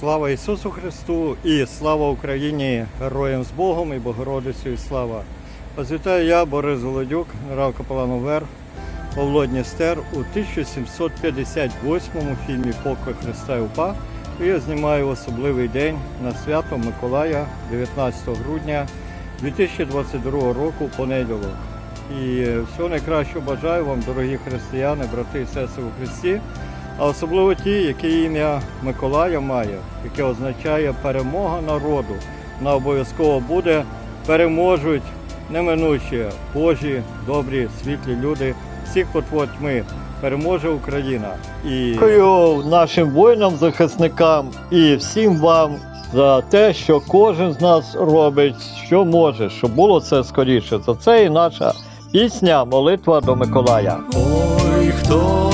Слава Ісусу Христу і слава Україні, героям з Богом і Богородицю і слава. Вас вітаю я, Борис Голодюк, генерал Капелан УВЕР, Павло Дністер у 1758 фільмі Покой Христа і УПА. Я знімаю особливий день на свято Миколая 19 грудня 2022 року, понеділок. І всього найкращого бажаю вам, дорогі християни, брати і сестри у Христі, а особливо ті, які ім'я Миколая має, яке означає перемога народу. Вона обов'язково буде, переможуть неминучі Божі, добрі, світлі люди, всіх потвор тьми. Переможе Україна. І дякую нашим воїнам-захисникам і всім вам за те, що кожен з нас робить, що може, щоб було це скоріше. За це і наша пісня, молитва до Миколая. Ой, хто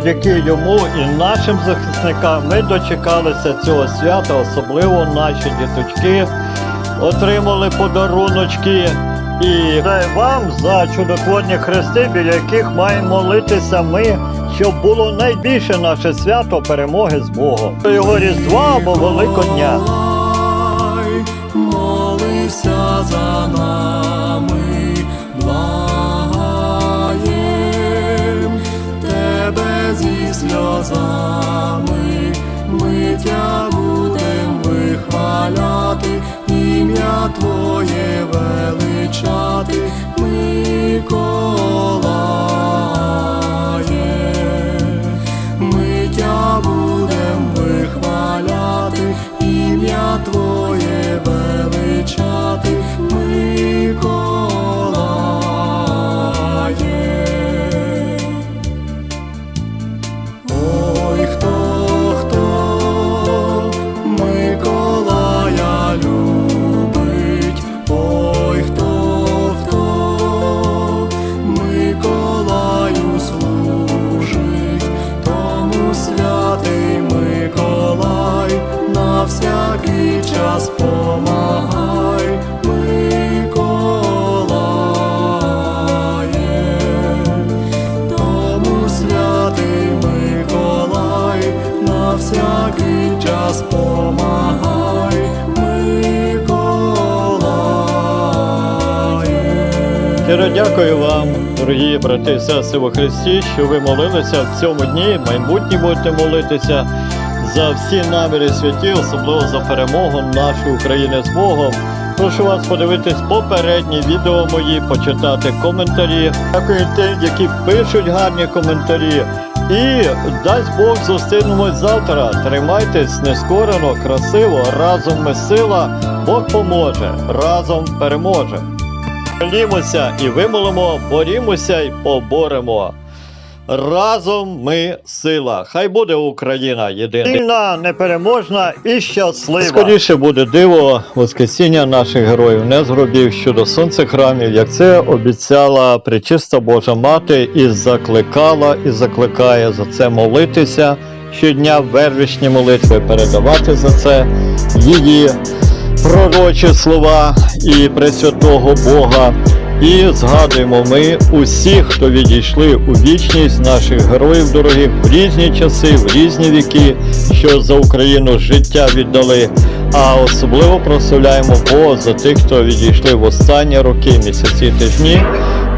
завдяки йому і нашим захисникам ми дочекалися цього свята, особливо наші діточки отримали подаруночки. І дай вам за чудотворні хрести, біля яких маємо молитися ми, щоб було найбільше наше свято перемоги з Богом. Його Різдва або Великодня. Ми тя будем вихваляти, ім'я Твоє величати, Миколає. Дякую вам, дорогі брати і сестри во Христі, що ви молилися в цьому дні, в майбутнє будете молитися за всі наміри святі, особливо за перемогу нашої України з Богом. Прошу вас подивитись попередні відео мої, почитати коментарі. Дякую тим, які пишуть гарні коментарі. І дасть Бог зустрінемось завтра. Тримайтесь нескорено, красиво. Разом ми сила. Бог поможе, разом переможе. Молімося і вимолимо, борімося і поборемо. Разом ми сила. Хай буде Україна єдина. Сильна, непереможна і щаслива. Скоріше буде диво Воскресіння наших героїв, не зробів щодо сонця храмів, як це обіцяла пречиста Божа Мати, і закликала, і закликає за це молитися щодня вервичні молитви, передавати за це її пророчі слова і Пресвятого Бога. І згадуємо ми усіх, хто відійшли у вічність наших героїв дорогих в різні часи, в різні віки, що за Україну життя віддали. А особливо прославляємо Бога за тих, хто відійшли в останні роки, місяці, тижні.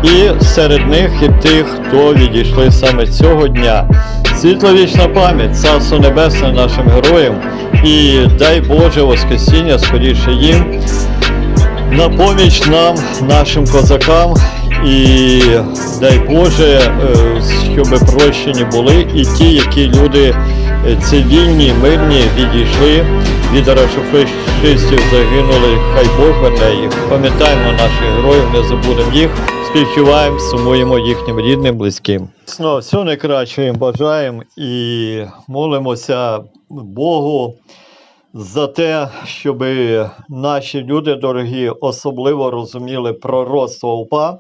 І серед них і тих, хто відійшли саме цього дня. Світла вічна пам'ять, царство небесне нашим героям. І дай Боже Воскресіння скоріше їм на поміч нам, нашим козакам, і дай Боже, е, щоб прощені були і ті, які люди е, цивільні, мирні відійшли від рашофашистів, загинули. Хай Бог верне їх. Пам'ятаємо наших героїв, не забудемо їх, співчуваємо, сумуємо їхнім рідним, близьким. Знову всього найкращого їм бажаємо і молимося Богу за те, щоб наші люди дорогі особливо розуміли пророцтво УПА.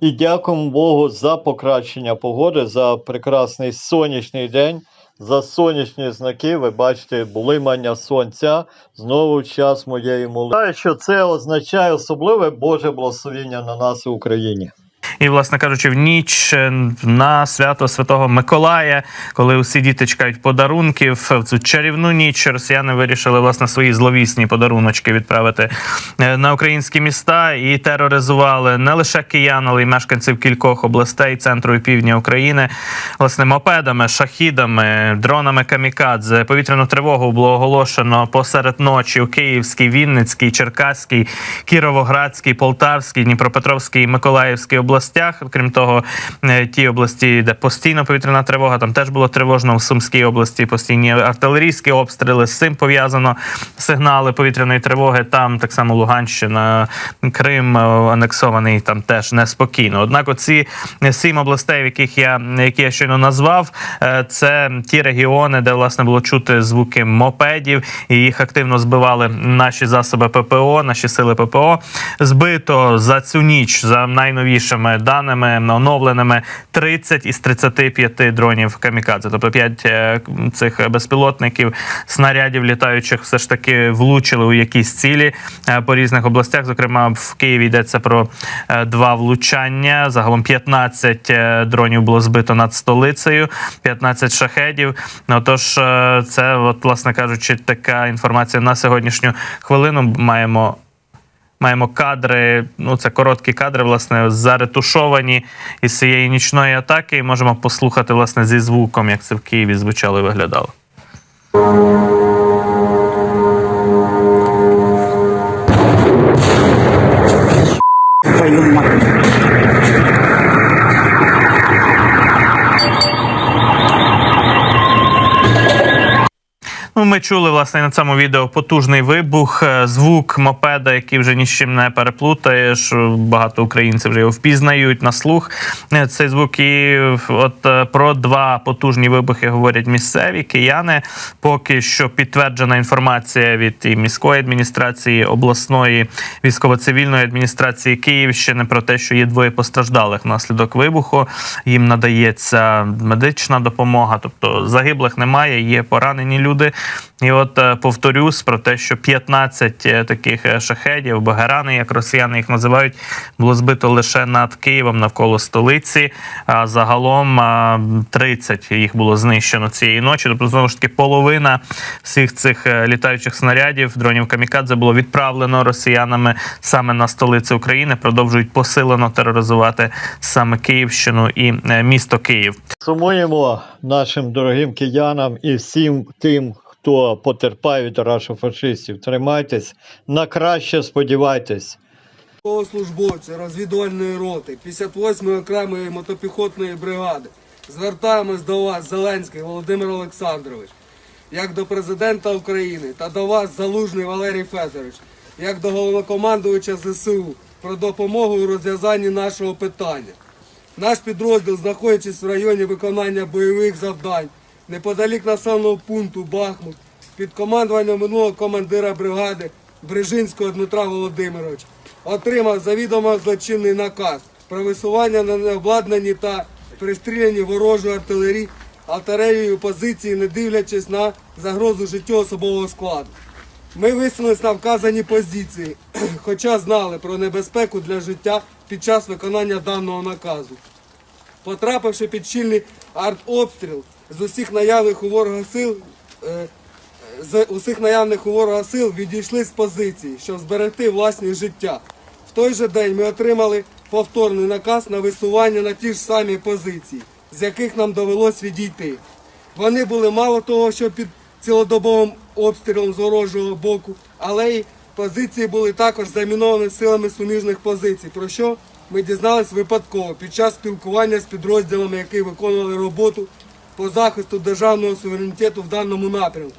І дякуємо Богу за покращення погоди, за прекрасний сонячний день, за сонячні знаки. Ви бачите, блимання сонця знову час моєї молитви. Що це означає особливе Боже благословення на нас в Україні. І, власне кажучи, в ніч е, на свято Святого Миколая, коли усі діти чекають подарунків, в цю чарівну ніч росіяни вирішили власне свої зловісні подаруночки відправити е, на українські міста і тероризували не лише киян, але й мешканців кількох областей центру і півдня України, власне, мопедами, шахідами, дронами камікадзе. Повітряну тривогу було оголошено посеред ночі у Київській, Вінницькій, Черкаській, Кіровоградській, Полтавській, Дніпропетровській Миколаївській областях. Крім того, е, ті області, де постійно повітряна тривога, там теж було тривожно в Сумській області. Постійні артилерійські обстріли з цим пов'язано сигнали повітряної тривоги. Там так само Луганщина, Крим е, анексований, там теж неспокійно. Однак, оці сім областей, в яких я які я щойно назвав, е, це ті регіони, де власне було чути звуки мопедів, і їх активно збивали наші засоби ППО, наші сили ППО. Збито за цю ніч за найновішими даними оновленими 30 із 35 дронів камікадзе. Тобто 5 цих безпілотників снарядів літаючих все ж таки влучили у якісь цілі е, по різних областях. Зокрема, в Києві йдеться про е, два влучання. Загалом 15 е, дронів було збито над столицею, 15 шахедів. Ну, Тож, е, це, от, власне кажучи, така інформація на сьогоднішню хвилину. Маємо Маємо кадри, ну це короткі кадри, власне, заретушовані із цієї нічної атаки. І можемо послухати власне зі звуком, як це в Києві звучало і виглядало. твою. Ми чули власне на цьому відео потужний вибух, е, звук мопеда, який вже ні з чим не переплутаєш. Багато українців вже його впізнають на слух. е, Цей звук і от е, про два потужні вибухи говорять місцеві кияни. Поки що підтверджена інформація від і міської адміністрації, обласної військово-цивільної адміністрації Київщини про те, що є двоє постраждалих внаслідок вибуху. Їм надається медична допомога, тобто загиблих немає, є поранені люди. І от е, повторюсь про те, що 15 е, таких е, шахедів, багарани, як росіяни їх називають, було збито лише над Києвом навколо столиці. А загалом а, 30 їх було знищено цієї ночі. Тобто, знову ж таки, половина всіх цих літаючих снарядів, дронів камікадзе було відправлено росіянами саме на столицю України. Продовжують посилено тероризувати саме Київщину і місто Київ. Сумуємо нашим дорогим киянам і всім тим, хто потерпає від рашофашистів. Тримайтесь, на краще сподівайтесь. Службовці розвідувальної роти 58-ї окремої мотопіхотної бригади. Звертаємось до вас, Зеленський Володимир Олександрович, як до президента України та до вас, Залужний Валерій Федорович, як до головнокомандувача ЗСУ про допомогу у розв'язанні нашого питання. Наш підрозділ, знаходячись в районі виконання бойових завдань, неподалік населеного пункту Бахмут, під командуванням минулого командира бригади Брижинського Дмитра Володимировича, отримав завідомо злочинний наказ про висування на необладнані та пристріляні ворожої артилерії артилерією позиції, не дивлячись на загрозу життю особового складу. Ми висунулись на вказані позиції, хоча знали про небезпеку для життя під час виконання даного наказу. Потрапивши під щільний артобстріл з усіх наявних у ворога сил, е, з усіх наявних у ворога сил відійшли з позиції, щоб зберегти власні життя. В той же день ми отримали повторний наказ на висування на ті ж самі позиції, з яких нам довелось відійти. Вони були мало того, що під цілодобовим обстрілом з ворожого боку, але й позиції були також заміновані силами суміжних позицій, про що ми дізнались випадково під час спілкування з підрозділами, які виконували роботу по захисту державного суверенітету в даному напрямку.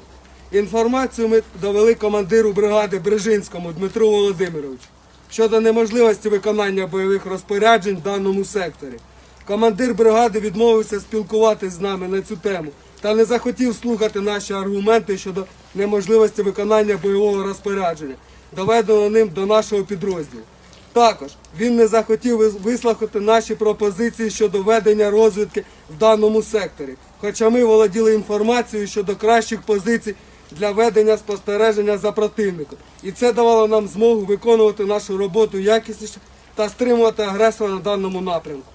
Інформацію ми довели командиру бригади Брижинському Дмитру Володимировичу щодо неможливості виконання бойових розпоряджень в даному секторі. Командир бригади відмовився спілкуватися з нами на цю тему та не захотів слухати наші аргументи щодо неможливості виконання бойового розпорядження, доведеного ним до нашого підрозділу. Також він не захотів вис- вислухати наші пропозиції щодо ведення розвідки в даному секторі, хоча ми володіли інформацією щодо кращих позицій для ведення спостереження за противником. І це давало нам змогу виконувати нашу роботу якісніше та стримувати агресора на даному напрямку.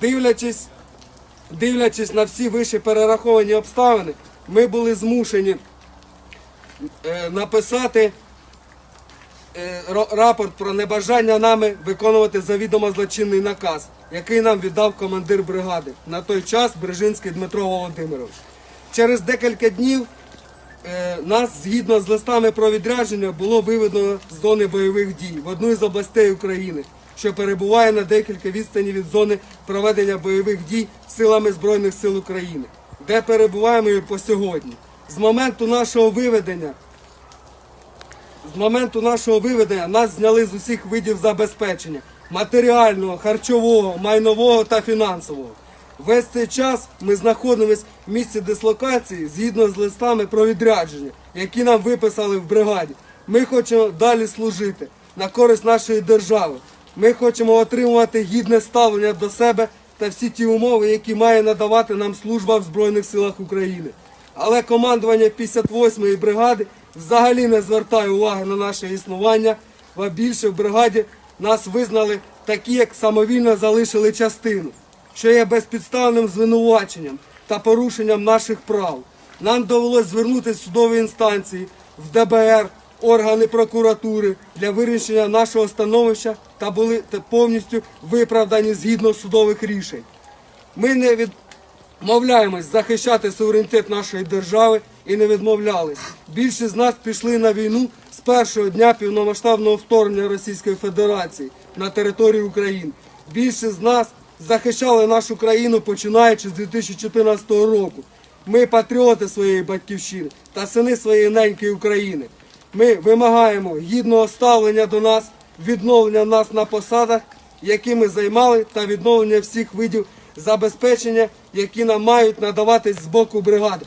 Дивлячись, дивлячись на всі вище перераховані обставини, ми були змушені е, написати рапорт про небажання нами виконувати завідомо злочинний наказ, який нам віддав командир бригади на той час Брижинський Дмитро Володимирович. Через декілька днів е, нас, згідно з листами про відрядження, було виведено з зони бойових дій в одну із областей України, що перебуває на декілька відстані від зони проведення бойових дій силами Збройних сил України, де перебуваємо і по сьогодні. З моменту нашого виведення з моменту нашого виведення нас зняли з усіх видів забезпечення матеріального, харчового, майнового та фінансового. Весь цей час ми знаходимося в місці дислокації згідно з листами про відрядження, які нам виписали в бригаді. Ми хочемо далі служити на користь нашої держави. Ми хочемо отримувати гідне ставлення до себе та всі ті умови, які має надавати нам служба в Збройних силах України. Але командування 58-ї бригади взагалі не звертає уваги на наше існування, а більше в бригаді нас визнали такі, як самовільно залишили частину, що є безпідставним звинуваченням та порушенням наших прав. Нам довелось звернутися в судові інстанції, в ДБР, органи прокуратури для вирішення нашого становища та були повністю виправдані згідно судових рішень. Ми не відмовляємось захищати суверенітет нашої держави і не відмовлялись. Більшість з нас пішли на війну з першого дня повномасштабного вторгнення Російської Федерації на територію України. Більшість з нас захищали нашу країну починаючи з 2014 року. Ми патріоти своєї батьківщини та сини своєї неньки України. Ми вимагаємо гідного ставлення до нас, відновлення нас на посадах, які ми займали, та відновлення всіх видів забезпечення, які нам мають надаватись з боку бригади.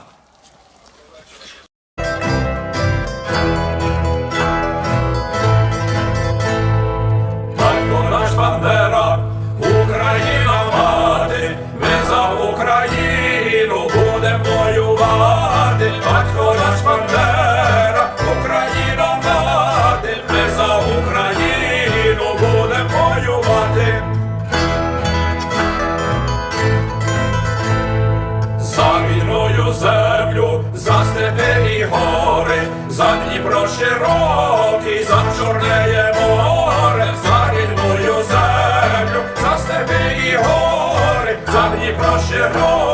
і гори, за Дніпро широкий, за Чорнеє море, за рідною землю, за степи і гори, за Дніпро широкий,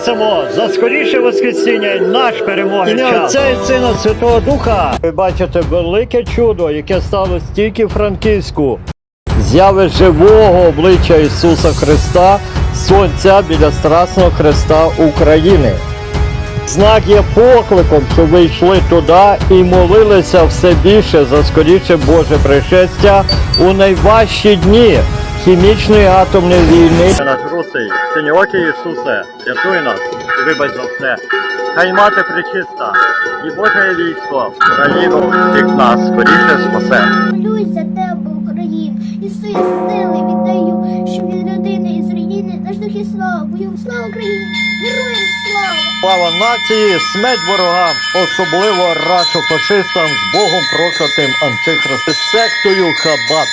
просимо за скоріше воскресіння і наш перемоги. Ім'я Отця і Сина Святого Духа. Ви бачите велике чудо, яке сталося тільки в Франківську. Зяви живого обличчя Ісуса Христа, Сонця біля Страсного Христа України. Знак є покликом, щоб ви йшли туди і молилися все більше за скоріше Боже пришестя у найважчі дні хімічної атомної війни. Наш русий, синьоокий Ісусе, рятуй нас і вибач за все. Хай мати причиста, і Боже військо, країну всіх нас скоріше спасе. Молюсь за тебе, Україну, і свої сили віддаю, щоб від людини із руїни наш дух і слава, бою слава Україні, героям слава! Слава нації, смерть ворогам, особливо рашофашистам з Богом проклятим антихристом, сектою Хабат.